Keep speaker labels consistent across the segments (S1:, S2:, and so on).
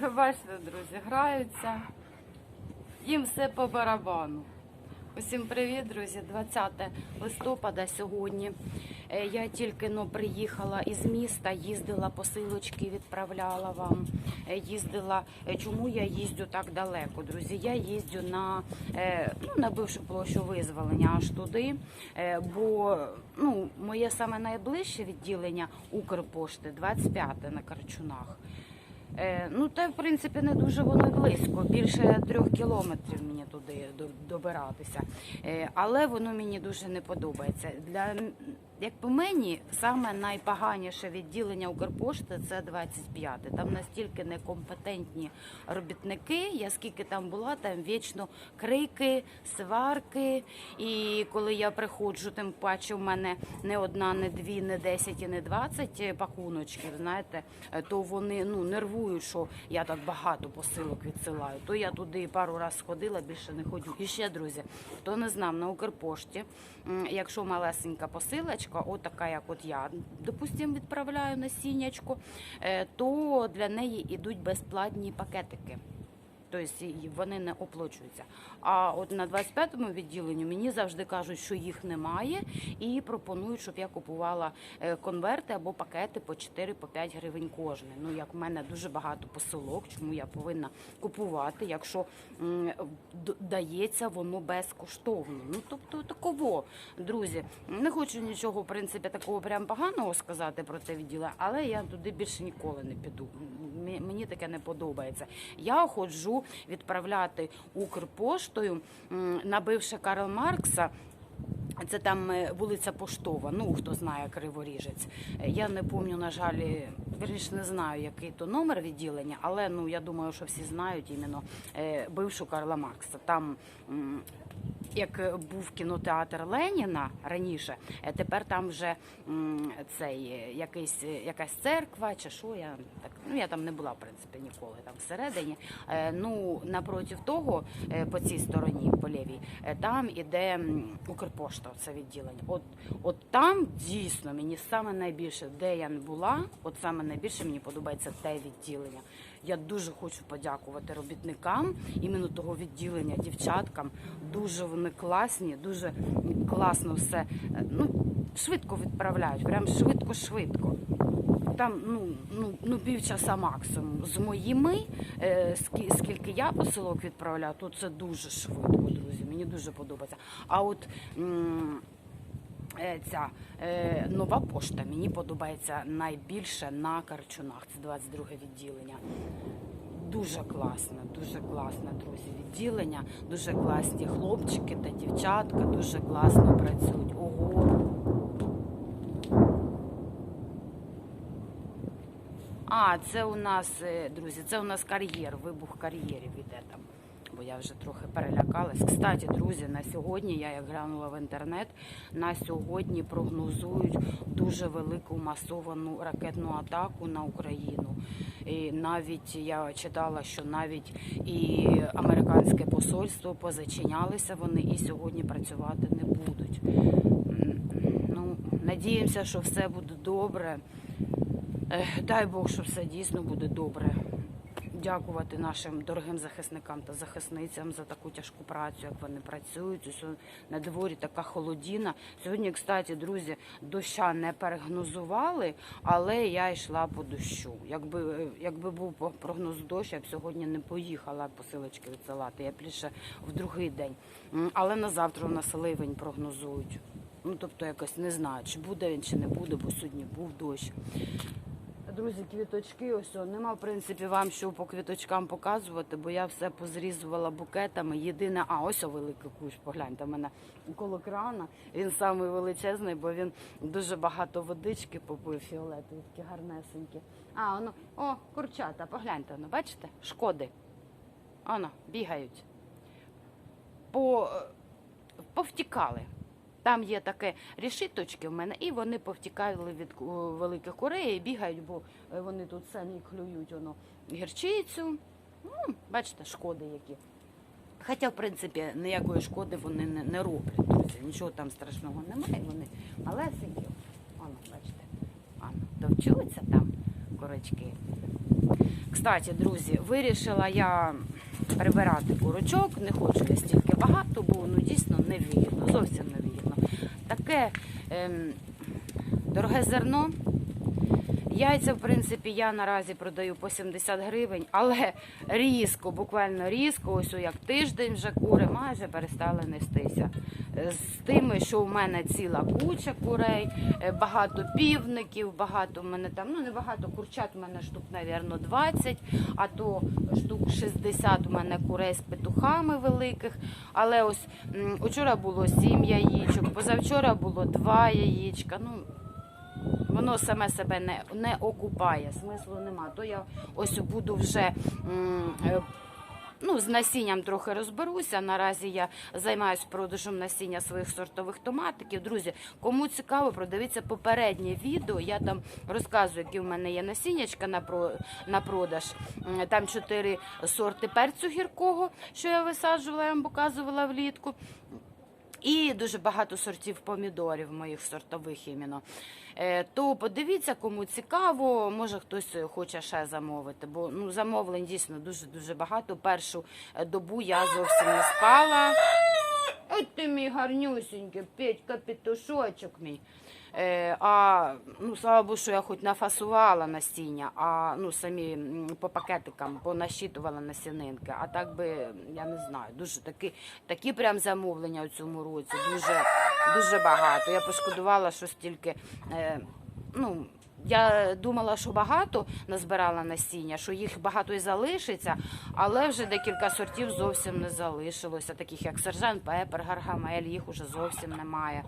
S1: ви бачите, друзі, граються. Їм все по барабану. Усім привіт, друзі! 20 листопада сьогодні. Е, Я тільки но приїхала із міста, їздила посилочки, відправляла вам. Е, Їздила. е, Чому я їздю так далеко, друзі? Я їздю на, ну, на бившу площу визволення аж туди. Бо ну, моє саме найближче відділення Укрпошти 25 на Карчунах. Е, Ну, та в принципі не дуже воно близько. Більше трьох кілометрів мені туди добиратися. Е, Але воно мені дуже не подобається. Для як по мені, саме найпоганіше відділення Укрпошти це 25. Там настільки некомпетентні робітники. Я скільки там була, там вічно крики, сварки. І коли я приходжу, тим паче в мене не одна, не дві, не 10 і не 20 пакуночків, знаєте, то вони ну нервують, що я так багато посилок відсилаю. То я туди пару разів сходила, більше не ходжу. І ще, друзі, хто не знав, на Укрпошті, якщо малесенька посилочка, отака, як от я, допустимо, відправляю насіннячко, е, то для неї йдуть безплатні пакетики. Тобто вони не оплачуються. А от на 25-му відділенні мені завжди кажуть, що їх немає, і пропонують, щоб я купувала е, конверти або пакети по 4-5 гривень кожний. Ну як в мене дуже багато посилок, чому я повинна купувати, якщо дається воно безкоштовно. Ну тобто таково, друзі, не хочу нічого в принципі такого прям поганого сказати про це відділення, але я туди більше ніколи не піду. Мені таке не подобається. Я ходжу відправляти Укрпоштою, набивши Карл Маркса. Це там е, вулиця Поштова, ну хто знає Криворіжець. Я не пам'ятаю, на жаль, е, вірніше не знаю, який то номер відділення, але ну я думаю, що всі знають іменно е, бившу Карла Маркса. Там як е, був кінотеатр Леніна раніше, е, тепер там вже цей е, якийсь якась церква чи що. Я так ну я там не була в принципі ніколи там всередині. Ну напроти того, по цій стороні, по лівій, там іде Укрпошта, це відділення. От, от там дійсно мені саме найбільше, де я не була, от саме найбільше мені подобається те відділення. Я дуже хочу подякувати робітникам іменно того відділення, дівчаткам. Дуже вони класні, дуже класно все. е, Ну, швидко відправляють, прям швидко-швидко. Там ну, ну, ну півчаса максимум. З моїми, е, скі- скільки я посилок відправляю, то це дуже швидко, друзі. Мені дуже подобається. А от м, ця е, нова пошта мені подобається найбільше на Карчунах. Це 22 відділення. Дуже класне, дуже класне, друзі, відділення, дуже класні хлопчики та дівчатка, дуже класно працюють. Ого. А, це у нас, е, друзі, це у нас кар'єр, вибух кар'єрів іде там. Бо я вже трохи перелякалась. Кстати, друзі, на сьогодні, я як глянула в інтернет, на сьогодні прогнозують дуже велику масовану ракетну атаку на Україну. І навіть я читала, що навіть і американське посольство позачинялися вони і сьогодні працювати не будуть. Ну, надіємося, що все буде добре. Дай Бог, що все дійсно буде добре. Дякувати нашим дорогим захисникам та захисницям за таку тяжку працю, як вони працюють. Ось на дворі така холодіна. Сьогодні, кстати, друзі, доща не перегнозували, але я йшла по дощу. Якби, якби був прогноз дощ, я б сьогодні не поїхала посилочки відсилати. Я б лише в другий день. Але на завтра у нас ливень прогнозують. Ну, тобто якось не знаю, чи буде він, чи не буде, бо сьогодні був дощ. Друзі, квіточки, ось о, нема в принципі вам що по квіточкам показувати, бо я все позрізувала букетами. Єдине, а ось о великий кущ, погляньте в мене коло крана. Він самий величезний, бо він дуже багато водички попив фіолетові, такі гарнесенькі. А, воно, о, курчата, погляньте, воно, бачите? Шкоди. Воно, бігають. По, повтікали. Там є таке рішиточки в мене, і вони повтікали від великих курей і бігають, бо е, вони тут самі клюють воно гірчицю. Ну, бачите, шкоди які. Хоча, в принципі, ніякої шкоди вони не, не роблять, друзі. Нічого там страшного немає. Вони малесенькі. Воно, бачите, воно, товчуться там курочки. кстати, друзі, вирішила я прибирати курочок. Не хочу я стільки багато, бо ну дійсно невірно, зовсім невірно. Таке ем, дороге зерно. Яйця, в принципі, я наразі продаю по 70 гривень, але різко, буквально різко, ось як тиждень вже кури майже перестали нестися. Е, З тими, що в мене ціла куча курей, е, багато півників, багато в мене там, ну не багато курчат, в мене штук, навірно, 20, а то штук 60 у мене курей з петухами великих. Але ось учора було 7 яєчок, позавчора було 2 яєчка. Ну, воно саме себе не, не окупає, смислу нема. То я ось буду вже е, ну, з насінням трохи розберуся. Наразі я займаюся продажем насіння своїх сортових томатиків. Друзі, кому цікаво, продивіться попереднє відео. Я там розказую, які в мене є насіннячка на, про, на продаж. Там чотири сорти перцю гіркого, що я висаджувала, я вам показувала влітку. І дуже багато сортів помідорів моїх сортових іменно. Е, То подивіться, кому цікаво, може хтось хоче ще замовити, бо ну замовлень дійсно дуже дуже багато. Першу е, добу я зовсім не спала. От ти мій гарнюсенький, Петька петушочок мій. Е, а ну слава Богу, що я хоч нафасувала насіння, а ну самі по пакетикам понащитувала насінинки. А так би я не знаю, дуже такі, такі прям замовлення у цьому році. Дуже дуже багато. Я пошкодувала, що стільки. Е, ну, я думала, що багато назбирала насіння, що їх багато і залишиться, але вже декілька сортів зовсім не залишилося, таких як сержант, пепер, гаргамель, їх уже зовсім немає.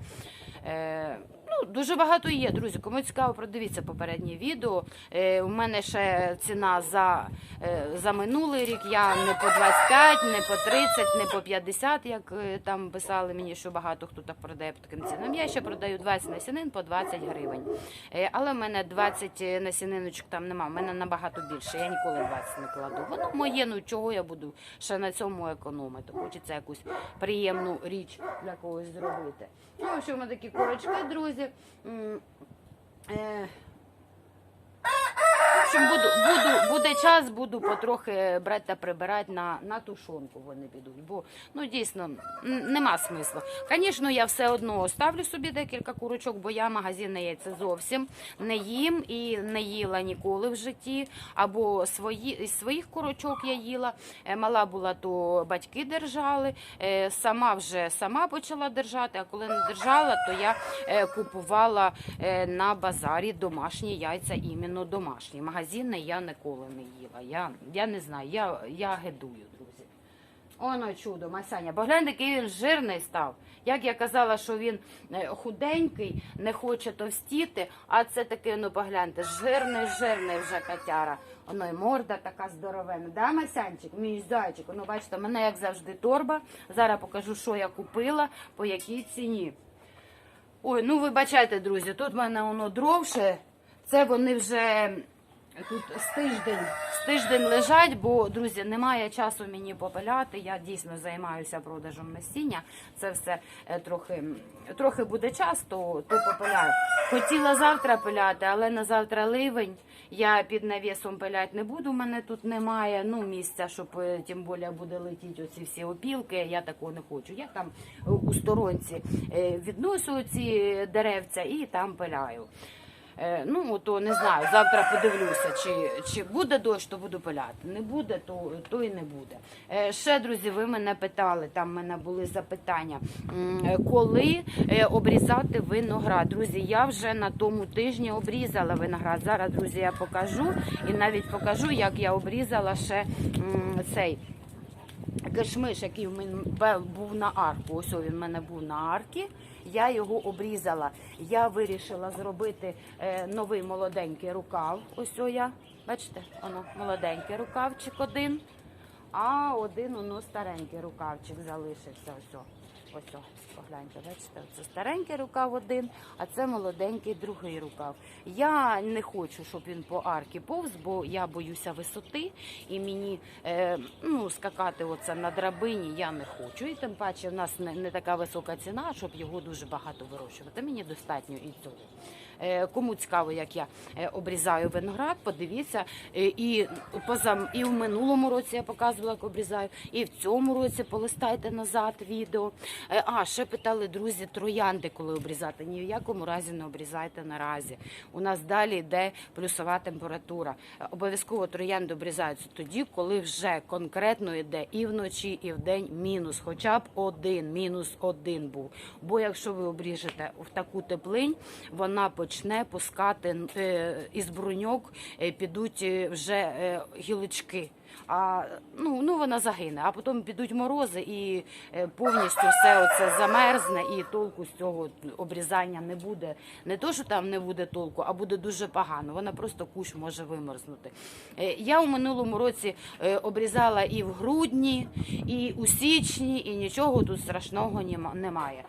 S1: Е, ну, дуже багато є, друзі. Кому цікаво, продивіться попереднє відео. Е, у мене ще ціна за, е, за минулий рік. Я не по 25, не по 30, не по 50, як е, там писали мені, що багато хто так продає по таким цінам. Я ще продаю 20 насінин по 20 гривень. Е, але в мене 20 насіниночок там нема. В мене набагато більше. Я ніколи 20 не кладу. Воно моє, ну чого я буду ще на цьому економити. Хочеться якусь приємну річ для когось зробити. Ну, в общем, такі курочки, друзі. М, е, В общем, буду, буду, буде час, буду потрохи брати та прибирати на, на тушонку вони підуть. Бо ну дійсно нема смислу. Звісно, я все одно ставлю собі декілька курочок, бо я магазинне яйце зовсім не їм і не їла ніколи в житті. Або свої своїх курочок я їла. Е, Мала була, то батьки держали. Е, Сама вже сама почала держати. А коли не держала, то я е, купувала на базарі домашні яйця, іменно домашні. Магазинне я ніколи не їла. Я, я не знаю, я, я гидую, друзі. Оно чудо, Масяня. Погляньте, який він жирний став. Як я казала, що він е, худенький, не хоче товстіти, а це таки, ну погляньте, жирний, жирний вже котяра. Воно і морда така здоровенна. Да, Масянчик, мій зайчик. Воно, бачите, мене, як завжди, торба. Зараз покажу, що я купила, по якій ціні. Ой, ну вибачайте, друзі, тут в мене воно дровше. Це вони вже тут з тиждень, з тиждень лежать, бо, друзі, немає часу мені попиляти. Я дійсно займаюся продажем насіння. Це все е, трохи, трохи буде час, то, то попиляю. Хотіла завтра пиляти, але на завтра ливень. Я під навісом пиляти не буду. У мене тут немає ну, місця, щоб е, тим більше буде летіти оці всі опілки. Я такого не хочу. Я там е, у сторонці відносю ці деревця і там пиляю. Е, Ну, то не знаю, завтра подивлюся, чи, чи буде дощ, то буду пиляти. Не буде, то, то і не буде. Е, Ще, друзі, ви мене питали, там в мене були запитання, е, коли обрізати виноград. Друзі, я вже на тому тижні обрізала виноград. Зараз, друзі, я покажу і навіть покажу, як я обрізала ще цей. Кишмиш, який в мене був на арку. Ось він в мене був на аркі. Я його обрізала. Я вирішила зробити е, новий молоденький рукав. Ось я. Бачите, воно молоденький рукавчик один, а один воно старенький рукавчик залишився. Ось. Ось, погляньте, бачите, це старенький рукав один, а це молоденький другий рукав. Я не хочу, щоб він по аркі повз, бо я боюся висоти, і мені е, ну, скакати оце на драбині я не хочу. І тим паче в нас не, не така висока ціна, щоб його дуже багато вирощувати. Мені достатньо і цього. Е, Кому цікаво, як я е, обрізаю виноград, подивіться. Е, І поза і в минулому році я показувала, як обрізаю, і в цьому році полистайте назад відео. А ще питали друзі, троянди, коли обрізати. Ні в якому разі не обрізайте наразі. У нас далі йде плюсова температура. Обов'язково троянди обрізаються тоді, коли вже конкретно йде і вночі, і вдень мінус, хоча б один, мінус один був. Бо якщо ви обріжете в таку теплинь, вона почне пускати е, із бруньок, е, підуть е, вже гілочки. А ну, ну вона загине, а потім підуть морози і повністю все оце замерзне, і толку з цього обрізання не буде. Не то, що там не буде толку, а буде дуже погано. Вона просто кущ може вимерзнути. Я у минулому році обрізала і в грудні, і у січні, і нічого тут страшного немає.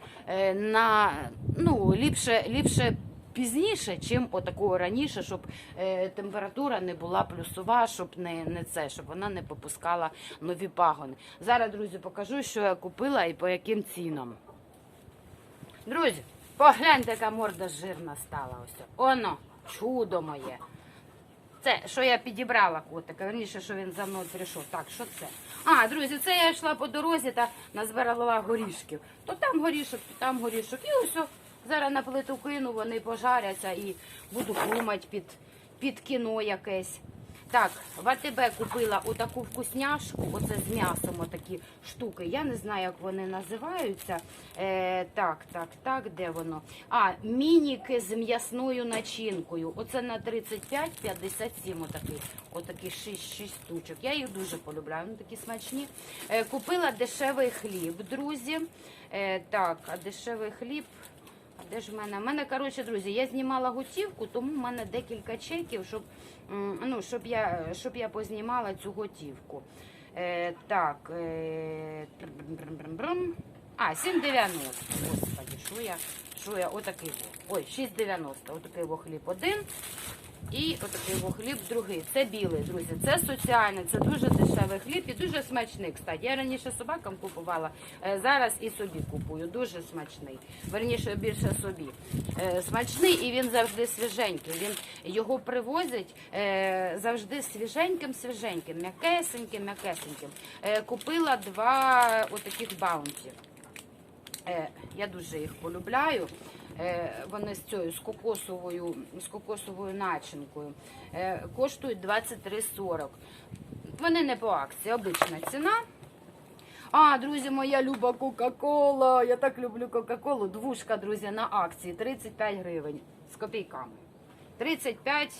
S1: На ну ліпше, ліпше пізніше, чим отакого раніше, щоб е, температура не була плюсова, щоб не, не це, щоб вона не попускала нові пагони. Зараз, друзі, покажу, що я купила і по яким цінам. Друзі, погляньте, яка морда жирна стала. Ось. Оно, чудо моє. Це, що я підібрала котика, верніше, що він за мною прийшов. Так, що це? А, друзі, це я йшла по дорозі та назбирала горішків. То там горішок, то там горішок. І ось зараз на плиту кину, вони пожаряться і буду хрумати під, під кіно якесь. Так, в АТБ купила отаку вкусняшку, оце з м'ясом отакі штуки. Я не знаю, як вони називаються. Е, так, так, так, де воно? А, мініки з м'ясною начинкою. Оце на 35-57 отакі. Отакі 6, 6 штучок. Я їх дуже полюбляю, вони такі смачні. Е, купила дешевий хліб, друзі. Е, так, а дешевий хліб. Де ж в мене? У мене, коротше, друзі, я знімала готівку, тому в мене декілька чеків, щоб, ну, щоб, я, щоб я познімала цю готівку. Е, так. Е, а, 7,90. Господи, що я? Що я? Отакий. Ой, 6,90. Отакий хліб один. І отакий хліб другий. Це білий, друзі. Це соціальний, це дуже дешевий хліб і дуже смачний. Кстати, я раніше собакам купувала, е, зараз і собі купую. Дуже смачний. Верніше більше собі. Е, Смачний і він завжди свіженький. Він його привозять е, завжди свіженьким, свіженьким, м'якесеньким, м'якесеньким. Купила два отаких баунті. Я дуже їх полюбляю. Е, вони з цією з кокосовою, з кокосовою начинкою. Е, коштують 23,40. Вони не по акції, обична ціна. А, друзі, моя люба Кока-Кола. Я так люблю Кока-Колу. Двушка, друзі, на акції 35 гривень з копійками. 35,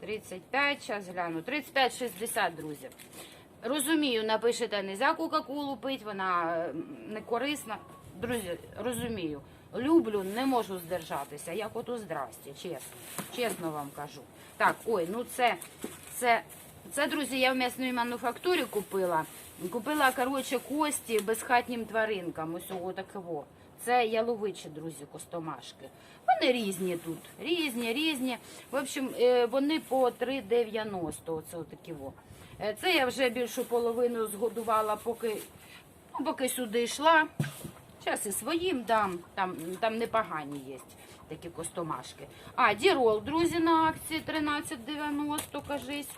S1: 35, зараз гляну. 35,60, друзі. Розумію, напишете, не за Кока-Колу пить, вона е, не корисна. Друзі, розумію. Люблю, не можу здержатися. Як ото здрасте, чесно. Чесно вам кажу. Так, ой, ну це, це, це, друзі, я в м'ясній мануфактурі купила. Купила, коротше, кості безхатнім тваринкам. Ось ого такого. Це яловичі, друзі, костомашки. Вони різні тут. Різні, різні. В общем, е, вони по 3,90. Оце отакі во. Е, Це я вже більшу половину згодувала, поки, ну, поки сюди йшла. Зараз і своїм дам, там, там непогані є такі костомашки. А, дірол, друзі, на акції 13,90, кажись.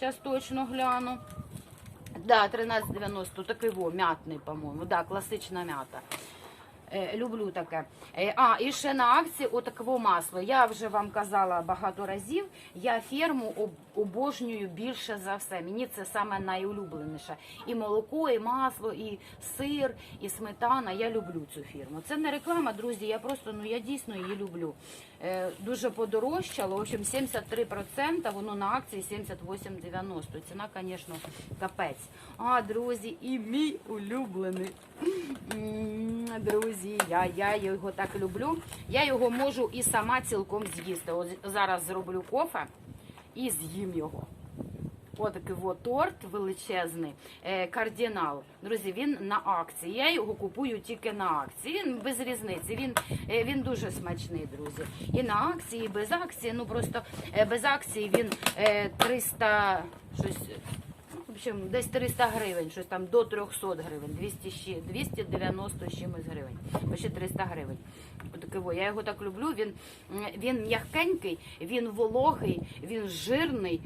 S1: Зараз точно гляну. Да, 13,90, такий во, м'ятний, по-моєму. Да, класична м'ята. Е, люблю таке. Е, а, і ще на акції отаково масло. Я вже вам казала багато разів. Я ферму обожнюю більше за все. Мені це саме найулюбленіше. І молоко, і масло, і сир, і сметана. Я люблю цю фірму. Це не реклама, друзі. Я просто ну я дійсно її люблю. Е, дуже подорожчало. В общем, 73%, воно на акції 78,90. Ціна, звісно, капець. А, друзі, і мій улюблений. Друзі, я, я його так люблю. Я його можу і сама цілком з'їсти. Зараз зроблю кофе і з'їм його. Отакий от торт величезний, е, кардинал. Друзі, він на акції. Я його купую тільки на акції. Він без різниці. Він, е, він дуже смачний, друзі. І на акції, і без акції. Ну просто е, без акції він е, 300 щось. В общем, десь 300 гривень, щось там до 300 гривень, 200, 290 чимось гривень, ще 300 гривень. Я його так люблю. Він, він м'ягкенький, він вологий, він жирний.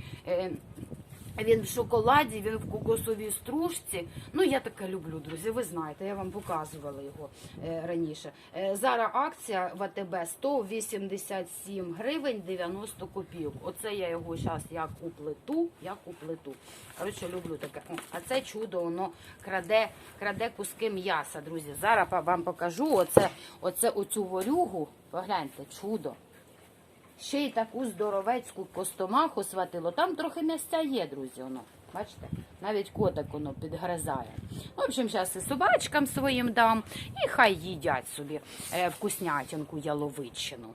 S1: Він в шоколаді, він в кокосовій стружці. Ну, я таке люблю, друзі. Ви знаєте, я вам показувала його е, раніше. Е, зараз акція в АТБ 187 гривень 90 копійок. Оце я його зараз як у плиту, як у плиту. Коротше, люблю таке. О, а це чудо, воно краде, краде куски м'яса, друзі. Зараз вам покажу оце, оце оцю ворюгу. Погляньте, чудо. Ще й таку здоровецьку костомаху сватило. Там трохи м'ясця є, друзі. Воно. Бачите? Навіть котик воно підгризає. В общем, зараз і собачкам своїм дам, і хай їдять собі е, вкуснятинку яловичину.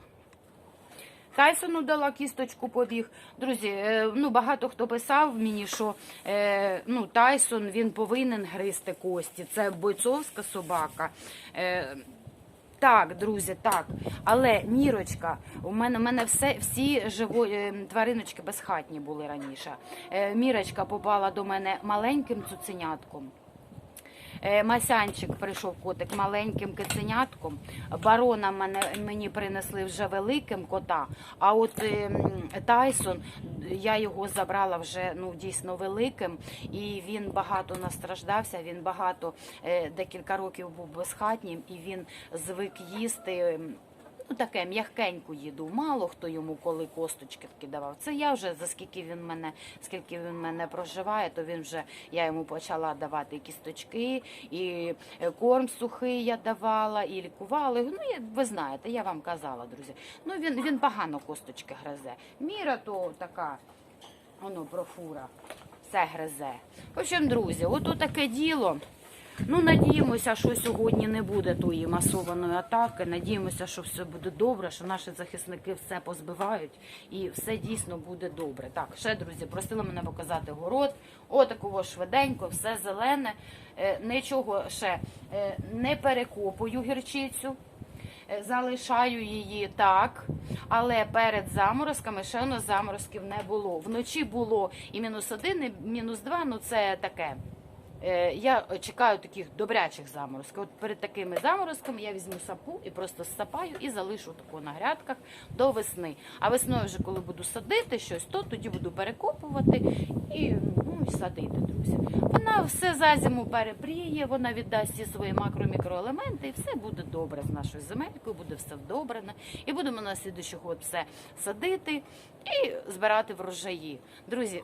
S1: Тайсону дала кісточку побіг. Друзі, е, ну багато хто писав мені, що е, ну, Тайсон він повинен гризти кості. Це бойцовська собака. Е, так, друзі, так. Але мірочка, у мене, у мене все, всі живо, е, твариночки безхатні були раніше. Е, мірочка попала до мене маленьким цуценятком. Е, Масянчик прийшов котик маленьким киценятком. Барона мене, мені принесли вже великим кота. А от е, Тайсон, я його забрала вже ну дійсно великим, і він багато настраждався. Він багато е, декілька років був безхатнім, і він звик їсти. Ну, таке м'ягкеньку їду. Мало хто йому коли косточки давав. Це я вже за скільки він мене, скільки він мене проживає, то він вже я йому почала давати кісточки, і е, корм сухий я давала, і лікувала. Ну, ви знаєте, я вам казала, друзі. Ну він, він погано косточки гризе. Міра то така, воно профура, все гризе. В общем, друзі, от таке діло. Ну, надіємося, що сьогодні не буде тої масованої атаки. Надіємося, що все буде добре, що наші захисники все позбивають і все дійсно буде добре. Так, ще друзі, просили мене показати город. Отакого швиденько, все зелене. Е, Нічого ще е, не перекопую гірчицю. Е, Залишаю її так, але перед заморозками ще у заморозків не було. Вночі було і мінус один, і мінус два. Ну це таке. Е, Я чекаю таких добрячих заморозків. От перед такими заморозками я візьму сапу і просто сапаю і залишу таку на грядках до весни. А весною, вже коли буду садити щось, то тоді буду перекопувати і, ну, і садити, друзі. Вона все за зиму перепріє, вона віддасть всі свої макро-мікроелементи, і все буде добре з нашою земелькою, буде все вдобране. І будемо на слідуючий год все садити і збирати врожаї. Друзі,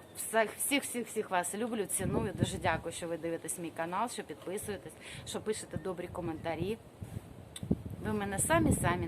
S1: всіх, всіх, всіх, вас люблю, ціную. Дуже дякую, що ви дивитесь мій канал, що підписуєтесь, що пишете добрі коментарі. Ви мене самі самі